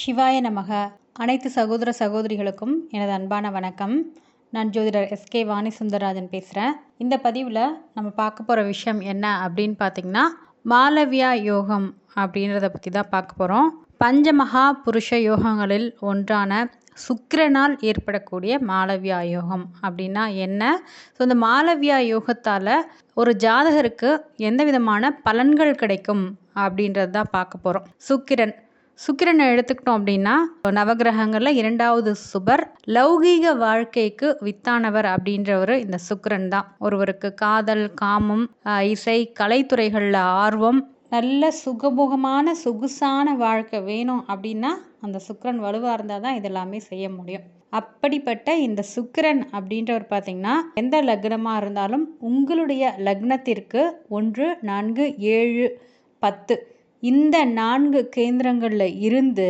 சிவாய நமக. அனைத்து சகோதர சகோதரிகளுக்கும் எனது அன்பான வணக்கம். நான் ஜோதிடர் எஸ்கே வாணி சுந்தரராஜன் பேசுகிறேன் இந்த பதிவில் நம்ம பார்க்க போகிற விஷயம் என்ன அப்படின்னு பார்த்தீங்கன்னா மாலவியா யோகம் அப்படின்றத பற்றி தான் பார்க்க போகிறோம் பஞ்சமகா புருஷ யோகங்களில் ஒன்றான சுக்கிரனால் ஏற்படக்கூடிய மாலவியா யோகம் அப்படின்னா என்ன? ஸோ இந்த மாலவியா யோகத்தால் ஒரு ஜாதகருக்கு எந்த விதமான பலன்கள் கிடைக்கும் அப்படின்றது தான் பார்க்க போகிறோம் சுக்கிரன் சுக்கிரனை எடுத்துக்கிட்டோம் அப்படின்னா நவகிரகங்களில் இரண்டாவது சுபர் லௌகீக வாழ்க்கைக்கு வித்தானவர் அப்படின்றவர் இந்த சுக்கிரன் தான். ஒருவருக்கு காதல் காமம் இசை கலைத்துறைகளில் ஆர்வம் நல்ல சுகபோகமான சொகுசான வாழ்க்கை வேணும் அப்படின்னா அந்த சுக்கிரன் வலுவாக இருந்தால் தான் இதெல்லாமே செய்ய முடியும். அப்படிப்பட்ட இந்த சுக்கிரன் அப்படின்றவர் பார்த்தீங்கன்னா எந்த லக்னமாக இருந்தாலும் உங்களுடைய லக்னத்திற்கு ஒன்று நான்கு ஏழு பத்து இந்த நான்கு கேந்திரங்களில் இருந்து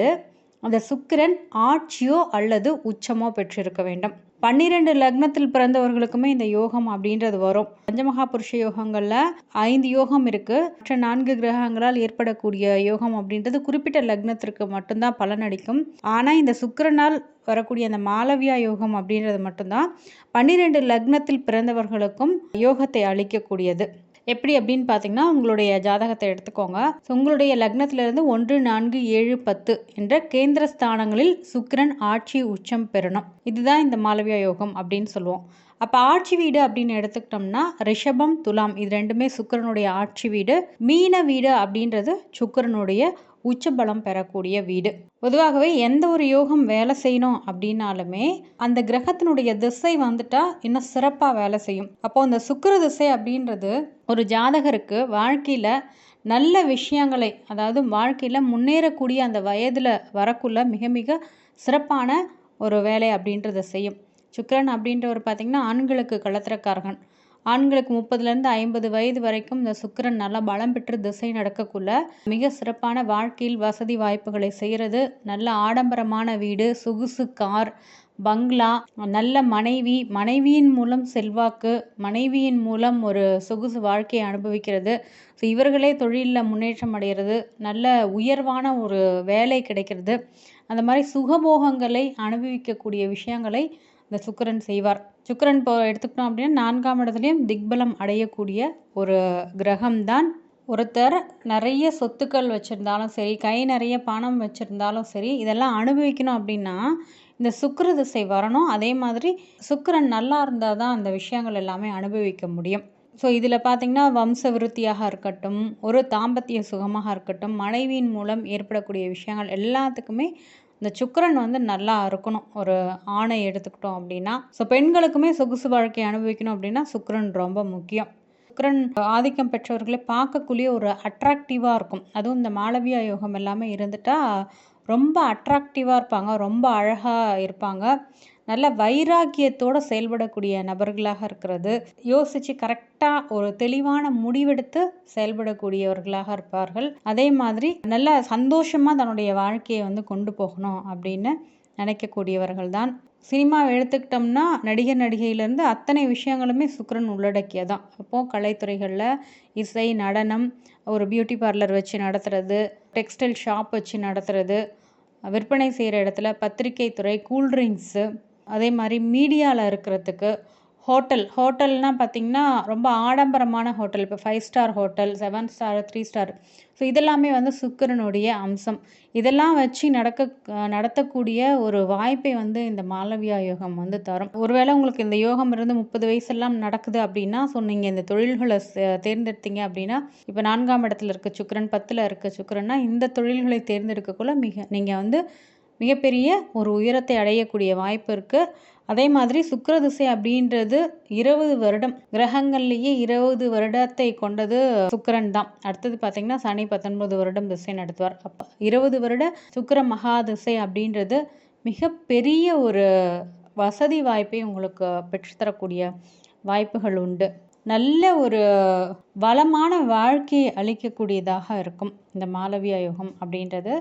அந்த சுக்கிரன் ஆட்சியோ அல்லது உச்சமோ பெற்றிருக்க வேண்டும். பன்னிரெண்டு லக்னத்தில் பிறந்தவர்களுக்குமே இந்த யோகம் அப்படின்றது வரும். பஞ்சமகா புருஷ யோகங்களில் ஐந்து யோகம் இருக்கு. மற்ற நான்கு கிரகங்களால் ஏற்படக்கூடிய யோகம் அப்படின்றது குறிப்பிட்ட லக்னத்திற்கு மட்டும்தான் பலனளிக்கும் ஆனால் இந்த சுக்கிரனால் வரக்கூடிய அந்த மாலவியா யோகம் அப்படின்றது மட்டும்தான் பன்னிரெண்டு லக்னத்தில் பிறந்தவர்களுக்கும் யோகத்தை அளிக்கக்கூடியது. எப்படி அப்படின்னு பார்த்தீங்கன்னா உங்களுடைய ஜாதகத்தை எடுத்துக்கோங்க. ஸோ உங்களுடைய லக்னத்திலிருந்து ஒன்று நான்கு ஏழு பத்து என்ற கேந்திர ஸ்தானங்களில் சுக்கிரன் ஆட்சி உச்சம் பெறணும். இதுதான் இந்த மாலவியா யோகம் அப்படின்னு சொல்லுவோம். அப்போ ஆட்சி வீடு அப்படின்னு எடுத்துக்கிட்டோம்னா ரிஷபம் துலாம் இது ரெண்டுமே சுக்கிரனுடைய ஆட்சி வீடு. மீன வீடு அப்படின்றது சுக்கிரனுடைய உச்சபலம் பெறக்கூடிய வீடு. பொதுவாகவே எந்த ஒரு யோகம் வேலை செய்யணும் அப்படின்னாலுமே அந்த கிரகத்தினுடைய திசை வந்துட்டா இன்னும் சிறப்பாக வேலை செய்யும். அப்போ அந்த சுக்கர திசை அப்படின்றது ஒரு ஜாதகருக்கு வாழ்க்கையில் நல்ல விஷயங்களை அதாவது வாழ்க்கையில் முன்னேறக்கூடிய அந்த வயதில் வரக்குள்ள மிக மிக சிறப்பான ஒரு வேலை அப்படின்றத செய்யும். சுக்கரன் அப்படின்றவர் பார்த்திங்கன்னா ஆண்களுக்கு களத்திரக்காரகன் ஆண்களுக்கு முப்பதுலேருந்து ஐம்பது வயது வரைக்கும் இந்த சுக்கிரன் நல்லா பலம் பெற்று திசை நடக்கக்குள்ள மிக சிறப்பான வாழ்க்கையில் வசதி வாய்ப்புகளை செய்கிறது. நல்ல ஆடம்பரமான வீடு சொகுசு கார் பங்களா நல்ல மனைவி மனைவியின் மூலம் செல்வாக்கு மனைவியின் மூலம் ஒரு சொகுசு வாழ்க்கையை அனுபவிக்கிறது. ஸோ இவர்களே தொழிலில் முன்னேற்றம் அடைகிறது. நல்ல உயர்வான ஒரு வேலை கிடைக்கிறது. அந்த மாதிரி சுகபோகங்களை அனுபவிக்கக்கூடிய விஷயங்களை இந்த சுக்கிரன் செய்வார். சுக்கரன் இப்போ எடுத்துக்கிட்டோம் அப்படின்னா நான்காம் இடத்துலையும் திக்பலம் அடையக்கூடிய ஒரு கிரகம்தான். ஒருத்தர் நிறைய சொத்துக்கள் வச்சுருந்தாலும் சரி கை நிறைய பணம் வச்சுருந்தாலும் சரி இதெல்லாம் அனுபவிக்கணும் அப்படின்னா இந்த சுக்கர திசை வரணும். அதே மாதிரி சுக்கரன் நல்லா இருந்தால் தான் அந்த விஷயங்கள் எல்லாமே அனுபவிக்க முடியும். ஸோ இதில் பார்த்தீங்கன்னா வம்ச விருத்தியாக இருக்கட்டும் ஒரு தாம்பத்திய சுகமாக இருக்கட்டும் மனைவியின் மூலம் ஏற்படக்கூடிய விஷயங்கள் எல்லாத்துக்குமே இந்த சுக்கரன் வந்து நல்லா இருக்கணும். ஒரு ஆணை எடுத்துக்கிட்டோம் அப்படின்னா ஸோ பெண்களுக்குமே சொகுசு வாழ்க்கையை அனுபவிக்கணும் அப்படின்னா சுக்கிரன் ரொம்ப முக்கியம். சுக்கரன் ஆதிக்கம் பெற்றவர்களை பார்க்கக்கூடிய ஒரு அட்ராக்டிவாக இருக்கும். அதுவும் இந்த மாளவியா யோகம் எல்லாமே இருந்துட்டால் ரொம்ப அட்ராக்டிவாக இருப்பாங்க. ரொம்ப அழகாக இருப்பாங்க. நல்ல வைராக்கியத்தோடு செயல்படக்கூடிய நபர்களாக இருக்கிறது. யோசித்து கரெக்டாக ஒரு தெளிவான முடிவெடுத்து செயல்படக்கூடியவர்களாக இருப்பார்கள். அதே மாதிரி நல்ல சந்தோஷமாக தன்னுடைய வாழ்க்கையை வந்து கொண்டு போகணும் அப்படின்னு நினைக்கக்கூடியவர்கள் தான். சினிமா எடுத்துக்கிட்டோம்னா நடிகர் நடிகையிலேருந்து அத்தனை விஷயங்களுமே சுக்ரன் உள்ளடக்கியதான். அப்போது கலைத்துறைகளில் இசை நடனம் ஒரு பியூட்டி பார்லர் வச்சு நடத்துறது டெக்ஸ்டைல் ஷாப் வச்சு நடத்துறது விற்பனை செய்கிற இடத்துல பத்திரிகை துறை கூல்ட்ரிங்க்ஸு அதே மாதிரி மீடியாவில் இருக்கிறதுக்கு ஹோட்டல். ஹோட்டல்னால் பார்த்திங்கன்னா ரொம்ப ஆடம்பரமான ஹோட்டல். இப்போ five star hotel seven star three star so இதெல்லாமே வந்து சுக்கரனுடைய அம்சம். இதெல்லாம் வச்சு நடக்க நடத்தக்கூடிய ஒரு வாய்ப்பை வந்து இந்த மாலவியா யோகம் வந்து தரும். ஒருவேளை உங்களுக்கு இந்த யோகம் இருந்து முப்பது வயசெல்லாம் நடக்குது அப்படின்னா ஸோ நீங்கள் இந்த தொழில்களை தேர்ந்தெடுத்தீங்க அப்படின்னா இப்போ நான்காம் இடத்துல இருக்க சுக்கரன் பத்தில் இருக்க சுக்கரன்னா இந்த தொழில்களை தேர்ந்தெடுக்கக்குள்ள மிக நீங்கள் வந்து மிகப்பெரிய ஒரு உயரத்தை அடையக்கூடிய வாய்ப்பு இருக்குது அதே மாதிரி சுக்கர திசை அப்படின்றது இருபது வருடம் கிரகங்கள்லேயே இருபது வருடத்தை கொண்டது சுக்கரன் தான். அடுத்தது பார்த்தீங்கன்னா சனி பத்தொன்பது வருடம் திசை நடத்துவார். அப்போ இருபது வருட சுக்கர மகா திசை அப்படின்றது மிகப்பெரிய ஒரு வசதி வாய்ப்பை உங்களுக்கு பெற்றுத்தரக்கூடிய வாய்ப்புகள் உண்டு. நல்ல ஒரு வளமான வாழ்க்கையை அளிக்கக்கூடியதாக இருக்கும் இந்த மாலவியா யோகம் அப்படின்றது.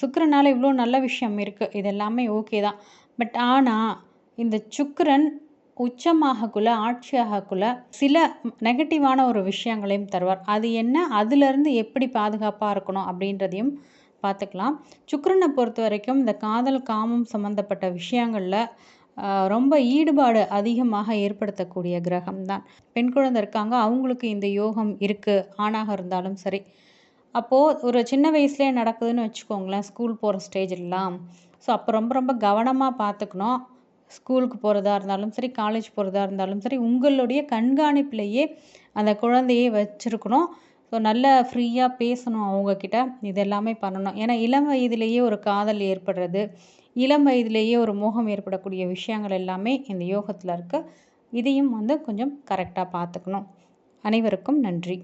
சுக்கரனால் இவ்வளோ நல்ல விஷயம் இருக்குது இது எல்லாமே ஓகே தான். பட் ஆனால் இந்த சுக்கரன் உச்சமாகக்குள்ள ஆட்சியாகக்குள்ள சில நெகட்டிவான ஒரு விஷயங்களையும் தருவார். அது என்ன? அதுலேருந்து எப்படி பாதுகாப்பாக இருக்கணும் அப்படின்றதையும் பார்த்துக்கலாம். சுக்கரனை பொறுத்த வரைக்கும் இந்த காதல் காமம் சம்மந்தப்பட்ட விஷயங்களில் ரொம்ப ஈடுபாடு அதிகமாக ஏற்படுத்தக்கூடிய கிரகம் தான் பெண் குழந்தை இருக்காங்க அவங்களுக்கு இந்த யோகம் இருக்குது ஆணாக இருந்தாலும் சரி. அப்போது ஒரு சின்ன வயசுலேயே நடக்குதுன்னு வச்சுக்கோங்களேன் ஸ்கூல் போகிற ஸ்டேஜ்லாம் ஸோ அப்போ ரொம்ப ரொம்ப கவனமாக பார்த்துக்கணும் ஸ்கூலுக்கு போகிறதா இருந்தாலும் சரி காலேஜ் போகிறதா இருந்தாலும் சரி உங்களுடைய கண்காணிப்புலேயே அந்த குழந்தையை வச்சுருக்கணும். ஸோ நல்லா ஃப்ரீயாக பேசணும் அவங்கக்கிட்ட இது எல்லாமே பண்ணணும். ஏன்னா இளம் வயதிலேயே ஒரு காதல் ஏற்படுறது. இளம் வயதிலேயே ஒரு மோகம் ஏற்படக்கூடிய விஷயங்கள் எல்லாமே இந்த யோகத்தில் இருக்குது இதையும் வந்து கொஞ்சம் கரெக்டாக பார்த்துக்கணும். அனைவருக்கும் நன்றி.